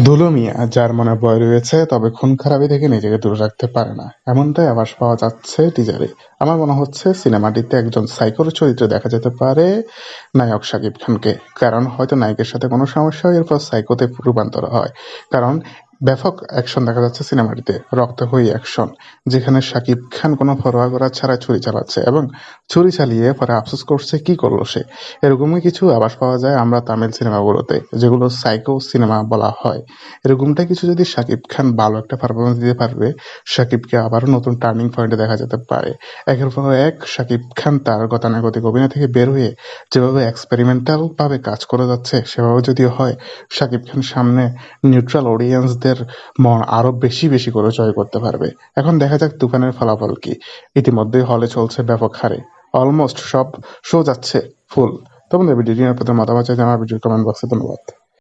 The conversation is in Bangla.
দুলু মিয়া যার মনে ভয় রয়েছে, তবে খুন খারাপি থেকে নিজেকে দূরে রাখতে পারে না। এমনটাই আভাস পাওয়া যাচ্ছে টিজারে। আমার মনে হচ্ছে সিনেমাটিতে একজন সাইকোর চরিত্রে দেখা যেতে পারে নায়ক শাকিব খানকে। কারণ হয়তো নায়কের সাথে কোনো সমস্যা হয় এরপর সাইকোতে রূপান্তর হয়। কারণ ব্যাপক অ্যাকশন দেখা যাচ্ছে সিনেমাটিতে রক্তক্ষয়ী অ্যাকশন, যেখানে শাকিব খান কোনো পরোয়া করা ছাড়া ছুরি চালাচ্ছে এবং ছুরি চালিয়ে পরে আফসোস করছে কি করল সে। এরকমই কিছু আভাস পাওয়া যায় আমরা তামিল সিনেমাগুলোতে, যেগুলো সাইকো সিনেমা বলা হয়। এরকমটা কিছু যদি শাকিব খান ভালো একটা পারফরমেন্স দিতে পারবে শাকিবকে আবারও নতুন টার্নিং পয়েন্টে দেখা যেতে পারে। একের পর এক শাকিব খান তার গতানুগতিক অভিনয় থেকে বের হয়ে যেভাবে এক্সপেরিমেন্টাল ভাবে কাজ করে যাচ্ছে, সেভাবে যদি হয় শাকিব খান সামনে নিউট্রাল অডিয়েন্সদের মন আরও বেশি বেশি করে জয় করতে পারবে। এখন দেখা যাক তুফানের ফলাফল কি। ইতিমধ্যে হলে চলছে ব্যাপক হারে। অলমোস্ট সব শো যাচ্ছে ফুল তোমাদের ভিডিওটি নিয়ে আপনাদের মতামত আমার ভিডিও কমেন্ট বক্সে ধন্যবাদ।